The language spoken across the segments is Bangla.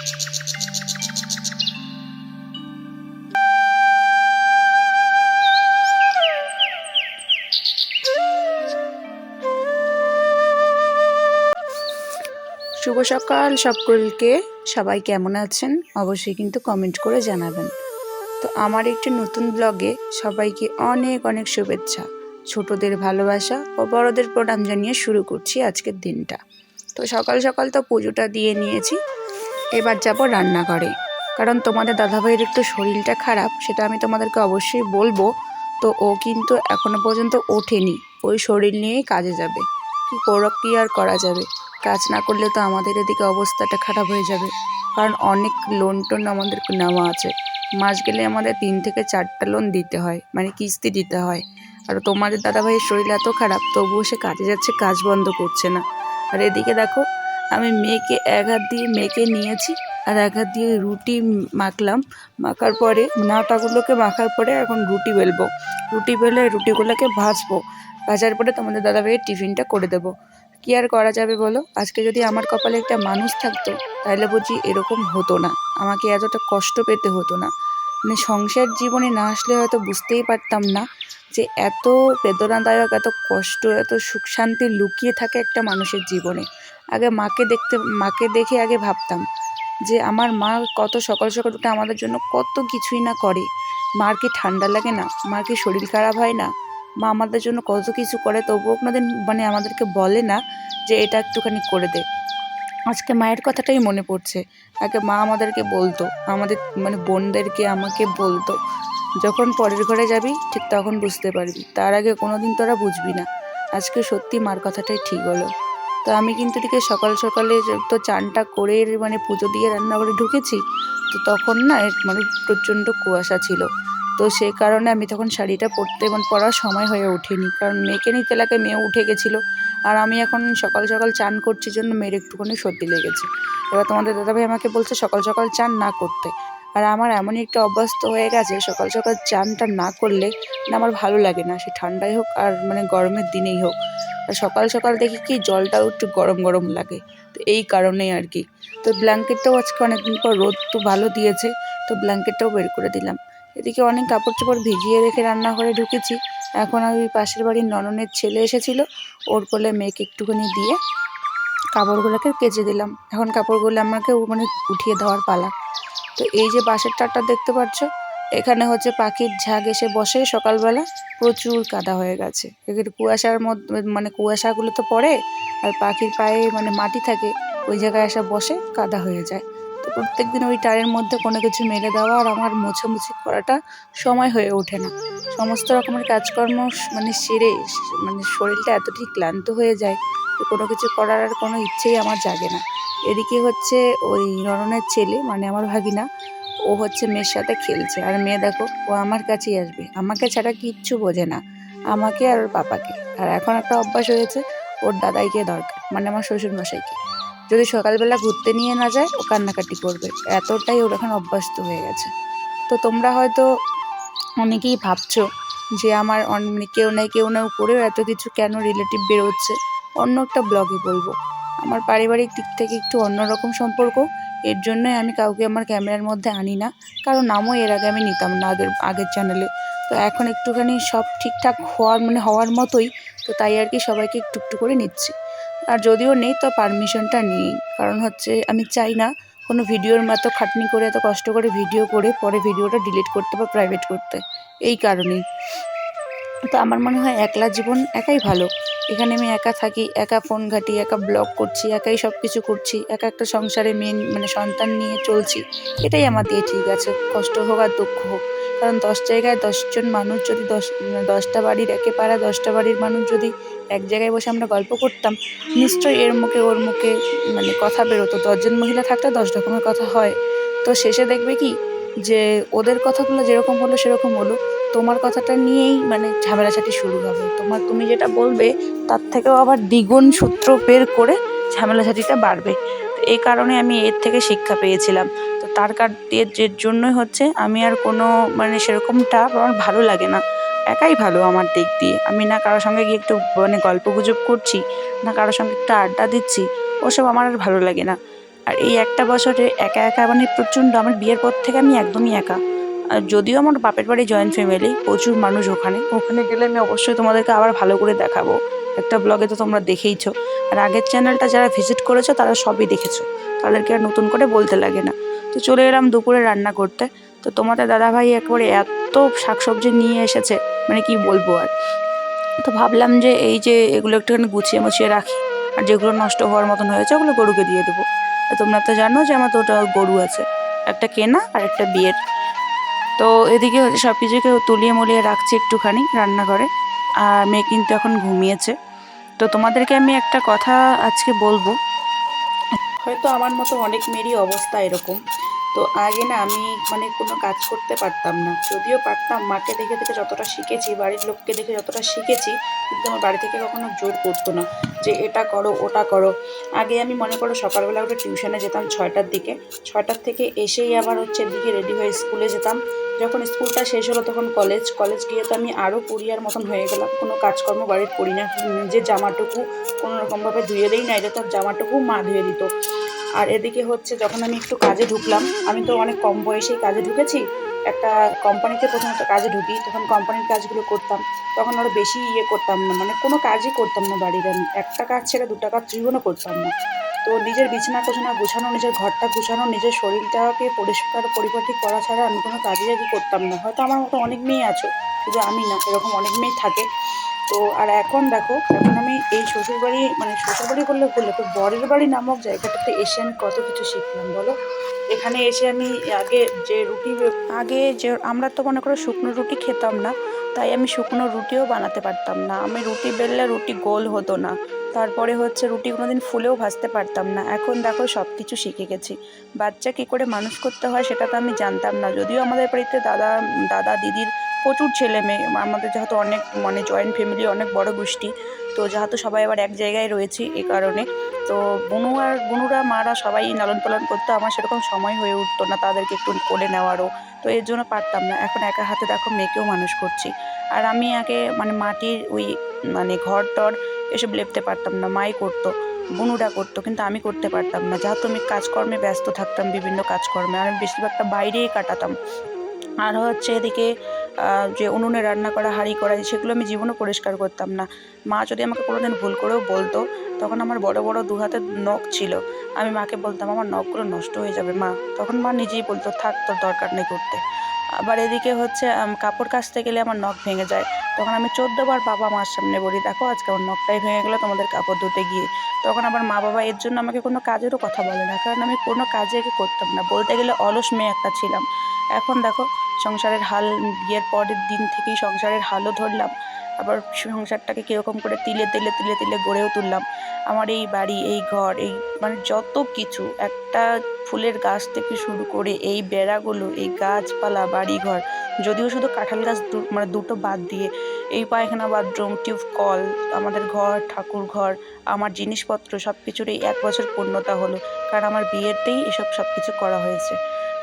শুভ সকাল সকলকে। সবাই কেমন আছেন? অবশ্যই কিন্তু কমেন্ট করে জানাবেন। তো আমার একটি নতুন ব্লগে সবাইকে অনেক অনেক শুভেচ্ছা। ছোটদের ভালোবাসা ও বড়দের প্রণাম জানিয়ে শুরু করছি আজকের দিনটা। তো সকাল সকাল তো পুজোটা দিয়ে নিয়েছি। এবার যাব রান্নাঘরে। কারণ তোমাদের দাদাভাইয়ের একটু শরীরটা খারাপ, সেটা আমি তোমাদেরকে অবশ্যই বলব। তো ও কিন্তু এখনও পর্যন্ত ওঠেনি। ওই শরীর নিয়েই কাজে যাবে। কি করো, কি আর করা যাবে? কাজ না করলে তো আমাদের এদিকে অবস্থাটা খারাপ হয়ে যাবে। কারণ অনেক লোন টোন আমাদের নেওয়া আছে। মাস গেলে আমাদের তিন থেকে চারটা লোন দিতে হয়। মানে কিস্তি দিতে হয়। আর তোমাদের দাদাভাইয়ের শরীর এত খারাপ, তবুও সে কাজে যাচ্ছে, কাজ বন্ধ করছে না। আর এদিকে দেখো আমি মেয়েকে এক হাত দিয়ে মেয়েকে নিয়েছি আর এক হাত দিয়ে রুটি মাখলাম। মাখার পরে নাটাগুলোকে মাখার পরে এখন রুটি বেলবো। রুটি বেলে রুটিগুলোকে ভাজবো। ভাজার পরে তোমাদের দাদাভাইয়ের টিফিনটা করে দেবো। কি আর করা যাবে বলো? আজকে যদি আমার কপালে একটা মানুষ থাকতো, তাহলে বুঝি এরকম হতো না। আমাকে এতটা কষ্ট পেতে হতো না। মানে সংসার জীবনে না আসলে হয়তো বুঝতেই পারতাম না যে এত বেদনাদায়ক, এত কষ্ট, এত সুখ শান্তি লুকিয়ে থাকে একটা মানুষের জীবনে। আগে মাকে দেখতে, মাকে দেখে আগে ভাবতাম যে আমার মা কত সকাল সকাল উঠে আমাদের জন্য কত কিছুই না করে। মার কি ঠান্ডা লাগে না? মার কি শরীর খারাপ হয় না? মা আমাদের জন্য কত কিছু করে তবুও কোনোদিন মানে আমাদেরকে বলে না যে এটা একটুখানি করে দে। আজকে মায়ের কথাটাই মনে পড়ছে। আগে মা আমাদেরকে বলতো, আমাদের মানে বোনদেরকে আমাকে বলতো, যখন পরের ঘরে যাবি ঠিক তখন বুঝতে পারবি। তার আগে কোনো দিন তোরা বুঝবি না। আজকে সত্যি মার কথাটাই ঠিক হলো। তো আমি কিন্তু এদিকে সকাল সকালে তো চানটা করে মানে পুজো দিয়ে রান্নাঘরে ঢুকেছি, তো তখন না মানে প্রচণ্ড কুয়াশা ছিল। তো সেই কারণে আমি তখন শাড়িটা পরতে এবং পরার সময় হয়ে ওঠেনি, কারণ মেয়েকে নিতে লাগে মেয়ে উঠে গেছিল। আর আমি এখন সকাল সকাল চান করছি জন্য মেয়ের একটুখানি সর্দি লেগেছে। এবার তোমাদের দাদাভাই আমাকে বলছে সকাল সকাল চান না করতে। আর আমার এমনই একটা অভ্যস্ত হয়ে গেছে, সকাল সকাল চানটা না করলে না আমার ভালো লাগে না। সে ঠান্ডাই হোক আর মানে গরমের দিনেই হোক। আর সকাল সকাল দেখি কি জলটাও একটু গরম গরম লাগে, তো এই কারণেই আর কি। তো ব্ল্যাঙ্কেটটাও আজকে অনেকদিন পর রোদ তো ভালো দিয়েছে, তো ব্ল্যাঙ্কেটটাও বের করে দিলাম। এদিকে অনেক কাপড় চোপড় ভিজিয়ে রেখে রান্নাঘরে ঢুকেছি। এখন আমি পাশের বাড়ির নননের ছেলে এসেছিল, ওর কোলে মেয়েকে একটুখানি দিয়ে কাপড়গুলোকে কেচে দিলাম। এখন কাপড়গুলো আমাকে মানে উঠিয়ে দেওয়ার পালা। তো এই যে বাঁশের টাটটা দেখতে পাচ্ছ, এখানে হচ্ছে পাখির ঝাঁক এসে বসে। সকালবেলা প্রচুর কাদা হয়ে গেছে। এখানে কুয়াশার মধ্যে মানে কুয়াশাগুলো তো পড়ে, আর পাখির পায়ে মানে মাটি থাকে, ওই জায়গায় এসে বসে কাদা হয়ে যায়। প্রত্যেক দিন ওই টারের মধ্যে কোনো কিছু মেলে দেওয়া আর আমার মোছামুছি করাটা সময় হয়ে ওঠে না। সমস্ত রকমের কাজকর্ম মানে সেরে মানে শরীরটা এতটাই ক্লান্ত হয়ে যায় যে কোনো কিছু করার আর কোনো ইচ্ছেই আমার জাগে না। এদিকে হচ্ছে ওই নরনের ছেলে মানে আমার ভাগিনা, ও হচ্ছে মেয়ের সাথে খেলছে। আর মেয়ে দেখো, ও আমার কাছেই আসবে। আমাকে ছাড়া কিচ্ছু বোঝে না। আমাকে আর ওর পাপাকে আর এখন একটা অভ্যাস হয়েছে, ওর দাদাইকে দরকার মানে আমার শ্বশুর মশাইকে যদি সকালবেলা ঘুরতে নিয়ে না যায়, ও কান্নাকাটি করবে। এতটাই ওর এখন অভ্যস্ত হয়ে গেছে। তো তোমরা হয়তো অনেকেই ভাবছ যে আমার মানে কেউ নাই কেউ নাই করেও এত কিছু কেন রিলেটিভ বেরোচ্ছে? অন্য একটা ব্লগে বলব। আমার পারিবারিক দিক থেকে একটু অন্যরকম সম্পর্ক। এর জন্যই আমি কাউকে আমার ক্যামেরার মধ্যে আনি না। কারণ নামও এর আগে আমি নিতাম না আগের আগের চ্যানেলে তো এখন একটুখানি সব ঠিকঠাক হওয়ার মানে হওয়ার মতোই। তো তাই আর কি সবাইকে একটু একটু করে নিচ্ছি। আর যদিও নেই, তো পারমিশনটা নিই। কারণ হচ্ছে, আমি চাই না কোনো ভিডিওর মতো খাটনি করে, এত কষ্ট করে ভিডিও করে পরে ভিডিওটা ডিলিট করতে বা প্রাইভেট করতে। এই কারণেই। তো আমার মনে হয় একলা জীবন একাই ভালো। এখানে আমি একা থাকি, একা ফোন ঘাঁটি, একা ব্লগ করছি, একাই সব কিছু করছি, একা একটা সংসারে মেন মানে সন্তান নিয়ে চলছি। এটাই আমার দিয়ে ঠিক আছে, কষ্ট হোক আর দুঃখ হোক। কারণ দশ জায়গায় দশজন মানুষ যদি দশ, দশটা বাড়ির একে পাড়া দশটা বাড়ির মানুষ যদি এক জায়গায় বসে আমরা গল্প করতাম, নিশ্চয়ই এর মুখে ওর মুখে মানে কথা বেরোতো। দশজন মহিলা থাকলে দশ রকমের কথা হয়। তো শেষে দেখবে কি যে ওদের কথাগুলো যেরকম হলো সেরকম হলো। তোমার কথাটা নিয়েই মানে ঝামেলাঝাটি শুরু হবে। তোমার তুমি যেটা বলবে তার থেকেও আবার দ্বিগুণ সূত্র বের করে ঝামেলাঝাটিটা বাড়বে। তো এই কারণে আমি এর থেকে শিক্ষা পেয়েছিলাম। তো তার কার এর জন্যই হচ্ছে আমি আর কোনো মানে সেরকমটা আমার ভালো লাগে না। একাই ভালো আমার দিক দিয়ে। আমি না কারোর সঙ্গে গিয়ে একটু মানে গল্প গুজব করছি, না কারোর সঙ্গে একটু আড্ডা দিচ্ছি, ওসব আমার আর ভালো লাগে না। আর এই একটা বছরে একা একা মানে প্রচণ্ড আমার বিয়ের পর থেকে আমি একদমই একা। আর যদিও আমার বাপের বাড়ি জয়েন্ট ফ্যামিলি প্রচুর মানুষ ওখানে। ওখানে গেলে আমি অবশ্যই তোমাদেরকে আবার ভালো করে দেখাবো। একটা ব্লগে তো তোমরা দেখেইছো। আর আগের চ্যানেলটা যারা ভিজিট করেছ, তারা সবই দেখেছ। তাদেরকে আর নতুন করে বলতে লাগে না। তো চলে এলাম দুপুরে রান্না করতে। তো তোমাদের দাদাভাই একবারে এত শাকসবজি নিয়ে এসেছে মানে কি বলব আর। তো ভাবলাম যে এই যে এগুলো একটুখানি গুছিয়ে মুছিয়ে রাখি, আর যেগুলো নষ্ট হওয়ার মতন হয়েছে ওগুলো গরুকে দিয়ে দেবো। তোমরা তো জানো যে আমার দুটো গরু আছে, একটা কেনা আর একটা বিয়ের। তো এদিকে সব কিছুকে তুলিয়ে মুলিয়ে রাখছি একটুখানি রান্নাঘরে, আর মেয়ে কিন্তু এখন ঘুমিয়েছে। তো তোমাদেরকে আমি একটা কথা আজকে বলব, হয়তো আমার মতো অনেক মেয়েরই অবস্থা এরকম। তো আগে না আমি মানে কোনো কাজ করতে পারতাম না। যদিও পারতাম, মাকে দেখে দেখে যতটা শিখেছি, বাড়ির লোককে দেখে যতটা শিখেছি, কিন্তু আমার বাড়ি থেকে কখনো জোর করতো না যে এটা করো, ওটা করো। আগে আমি মনে করো সকালবেলা উঠে টিউশনে যেতাম ছয়টার দিকে। ছয়টার থেকে এসেই আবার হচ্ছে এদিকে রেডি হয়ে স্কুলে যেতাম। যখন স্কুলটা শেষ হলো তখন কলেজ কলেজ গিয়ে তো আমি আরও কুরিয়ার মতন হয়ে গেলাম। কোনো কাজকর্ম বাড়ির করি না। নিজের জামাটুকু কোনো রকমভাবে ধুয়ে দিই না এটা তার জামাটুকু মা ধুয়ে দিত। আর এদিকে হচ্ছে যখন আমি একটু কাজে ঢুকলাম, আমি তো অনেক কম বয়সেই কাজে ঢুকেছি। একটা কোম্পানিতে প্রথমত কাজে ঢুকি, তখন কোম্পানির কাজগুলো করতাম। তখন আরও বেশি ইয়ে করতাম না মানে কোনো কাজই করতাম না বাড়ির, আমি একটা কাজ ছেড়ে দুটা কাজ জীবনও করতাম না। তো নিজের বিছানা কোছানা গুছানো, নিজের ঘরটা গুছানো, নিজের শরীরটাকে পরিষ্কার পরিপাটি করা ছাড়া আমি কোনো কাজই আগে করতাম না। হয়তো আমার মতো অনেক মেয়ে আছো, শুধু আমি না এরকম অনেক মেয়ে থাকে। তো আর এখন দেখো, এখন আমি এই শ্বশুরবাড়ি মানে শ্বশুরবাড়ি বললে ভুলে তো বরের বাড়ি নামক জায়গাটাতে এসে আমি কত কিছু শিখলাম বলো? এখানে এসে আমি আগে যে রুটি, আগে যে আমরা তো মনে করো শুকনো রুটি খেতাম না, তাই আমি শুকনো রুটিও বানাতে পারতাম না। আমি রুটি বেললে রুটি গোল হতো না। তারপরে হচ্ছে রুটি কোনোদিন ফুলেও ভাজতে পারতাম না। এখন দেখো সব কিছু শিখে গেছি। বাচ্চা কী করে মানুষ করতে হয় সেটা তো আমি জানতাম না। যদিও আমাদের বাড়িতে দাদা দাদা, দিদির প্রচুর ছেলে মেয়ে আমাদের যেহেতু অনেক মানে জয়েন্ট ফ্যামিলি অনেক বড় গোষ্ঠী, তো যেহেতু সবাই আবার এক জায়গায় রয়েছি এ কারণে, তো বুনু আর বুনুরা, মারা সবাই লালন পালন করতো, আমার সেরকম সময় হয়ে উঠতো না তাদেরকে একটু কোলে নেওয়ারও, তো এর জন্য পারতাম না, এখন একা হাতে দেখো মেয়েকেও মানুষ করছি, আর আমি আগে মানে মাটির ওই মানে ঘর টর এসব লেপতে পারতাম না, মাই করতো, বুনুরা করতো, কিন্তু আমি করতে পারতাম না, যেহেতু আমি কাজকর্মে ব্যস্ত থাকতাম বিভিন্ন কাজকর্মে, আমি বেশিরভাগটা বাইরেই কাটাতাম আর হচ্ছে এদিকে যে উনুনে রান্না করা, হাঁড়ি করা, সেগুলো আমি জীবনও পরিষ্কার করতাম না। মা যদি আমাকে কোনোদিন ভুল করেও বলতো, তখন আমার বড় বড় দু হাতের নখ ছিল। আমি মাকে বলতাম, আমার নখগুলো নষ্ট হয়ে যাবে, মা। তখন মা নিজেই বলতো, থাক, তোর দরকার নেই করতে। আবার এদিকে হচ্ছে কাপড় কাচতে গেলে আমার নখ ভেঙে যায়। তখন আমি চোদ্দবার বাবা মার সামনে বলি, দেখো, আজকে আমার নখটাই ভেঙে গেলো, তোমাদের কাপড় ধুতে গিয়ে। তখন আবার মা বাবা এর জন্য আমাকে কোনো কাজেরও কথা বলে না, কারণ আমি কোনো কাজে করতাম না। বলতে গেলে অলস মেয়ে একটা ছিলাম। এখন দেখো সংসারের হাল, বিয়ের পরের দিন থেকেই সংসারের হালও ধরলাম। আবার সংসারটাকে কীরকম করে তিলে তিলে তিলে তিলে গড়েও তুললাম। আমার এই বাড়ি, এই ঘর, এই মানে যত কিছু, একটা ফুলের গাছ থেকে শুরু করে এই বেড়াগুলো, এই গাছপালা বাড়ি ঘর যদিও শুধু কাঁঠাল গাছ মানে দুটো বাদ দিয়ে, এই পায়খানা বাথরুম, টিউব কল, আমাদের ঘর, ঠাকুর ঘর, আমার জিনিসপত্র সব কিছুর এই এক বছর পূর্ণতা হলো, কারণ আমার বিয়েতেই এসব সব কিছু করা হয়েছে।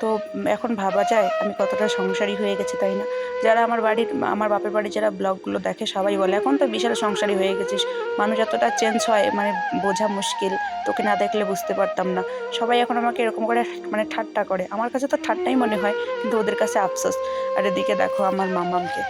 তো এখন ভাবা যায়, আমি কতটা সংসারী হয়ে গেছি তাই না? যারা আমার বাড়ির, আমার বাপের বাড়ির যারা ব্লগগুলো দেখে সবাই বলে, এখন তো বিশাল সংসারী হয়ে গেছিস। মানুষ এতটা চেঞ্জ হয় মানে বোঝা মুশকিল, তোকে না দেখলে বুঝতে পারতাম না। সবাই এখন আমাকে এরকম করে মানে ঠাট্টা করে। আমার কাছে তো ঠাট্টাই মনে হয়, কিন্তু ওদের কাছে আফসোস। আর এদিকে দেখো আমার মামামকে।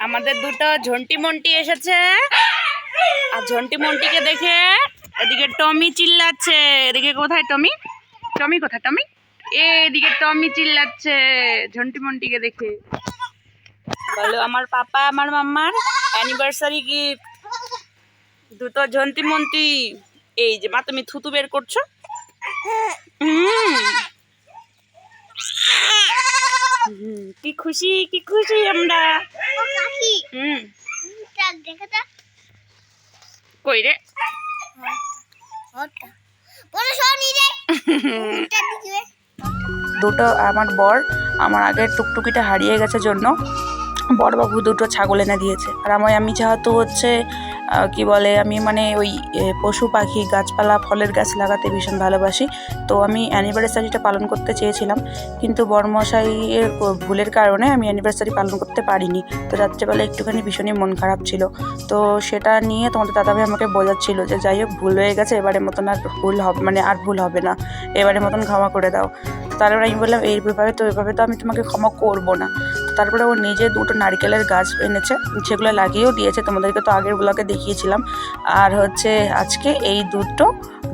আমাদের দুটো ঝন্টি মন্টি এসেছে। আর ঝন্টি মন্টিকে দেখে এদিকে টমি চিল্লাচ্ছে। এদিকে কোথায় টমি? টমি কোথায়, টমি? এদিকে টমি চিল্লাচ্ছে ঝন্টি মন্টিকে দেখে। বলো, আমার পাপা, আমার মাম্মার অ্যানিভার্সারি গিফট দুটো ঝন্টি মন্টি। এই যে মা তুমি থুতু বের করছ? কি খুশি কি খুশি আমরা? কই রে? দুটো আমার বর আমার আগের টুকটুকিটা হারিয়ে গেছে জন্য। বড়বাবু দুটো ছাগল এনে দিয়েছে। আর আমি আমি যেহেতু হচ্ছে কি বলে, আমি মানে ওই পশু পাখি, গাছপালা, ফলের গাছ লাগাতে ভীষণ ভালোবাসি। তো আমি অ্যানিভার্সারিটা পালন করতে চেয়েছিলাম, কিন্তু বড়মশাইয়ের ক- ভুলের কারণে আমি অ্যানিভার্সারি পালন করতে পারিনি। তো রাত্রেবেলা একটুখানি ভীষণই মন খারাপ ছিল। তো সেটা নিয়ে তোমাদের দাদাভাই আমাকে বোঝাচ্ছিল যে, যাই হোক, ভুল হয়ে গেছে, এবারের মতন আর ভুল হবে মানে আর ভুল হবে না। এবারের মতন ক্ষমা করে দাও। তারপরে আমি বললাম এইভাবে তো, এভাবে তো আমি তোমাকে ক্ষমা করব না। তারপরে ও নিজে দুটো নারকেলের গাছ এনেছে সেগুলো লাগিয়েও দিয়েছে তোমাদেরকে তো আগের ব্লগে দেখিয়েছিলাম। আর হচ্ছে আজকে এই দুটো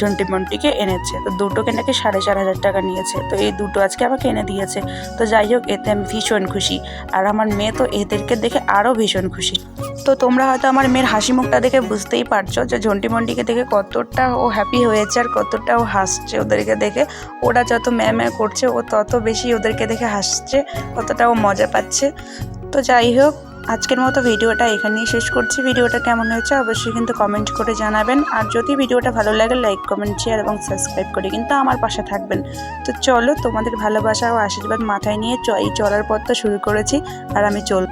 ঝন্টি মন্টিকে এনেছে। তো দুটোকে নাকি সাড়ে চার হাজার টাকা নিয়েছে। তো এই দুটো আজকে আমাকে এনে দিয়েছে। তো যাই হোক, এতে আমি ভীষণ খুশি। আর আমার মেয়ে তো এদেরকে দেখে আরও ভীষণ খুশি। তো তোমরা হয়তো আমার মেয়ের হাসি মুখটা দেখে বুঝতেই পারছ যে ঝন্টি মন্টিকে দেখে কতটা ও হ্যাপি হয়েছে আর কতটা ও হাসছে ওদেরকে দেখে। ওরা যত ম্যা ম্যা করছে, ও তত বেশি ওদেরকে দেখে হাসছে, কতটা ও মজা পাচ্ছে। তো যাই হোক আজকের মতো ভিডিওটা এখানেই শেষ করছি। ভিডিওটা কেমন হয়েছে অবশ্যই কিন্তু কমেন্ট করে জানাবেন। আর যদি ভিডিওটা ভালো লাগে লাইক কমেন্ট শেয়ার এবং সাবস্ক্রাইব করে কিন্তু আমার পাশে থাকবেন। তো চলো তোমাদের ভালোবাসা ও আশীর্বাদ মাথায় নিয়ে এই চলার পথটা শুরু করেছি। আর আমি চল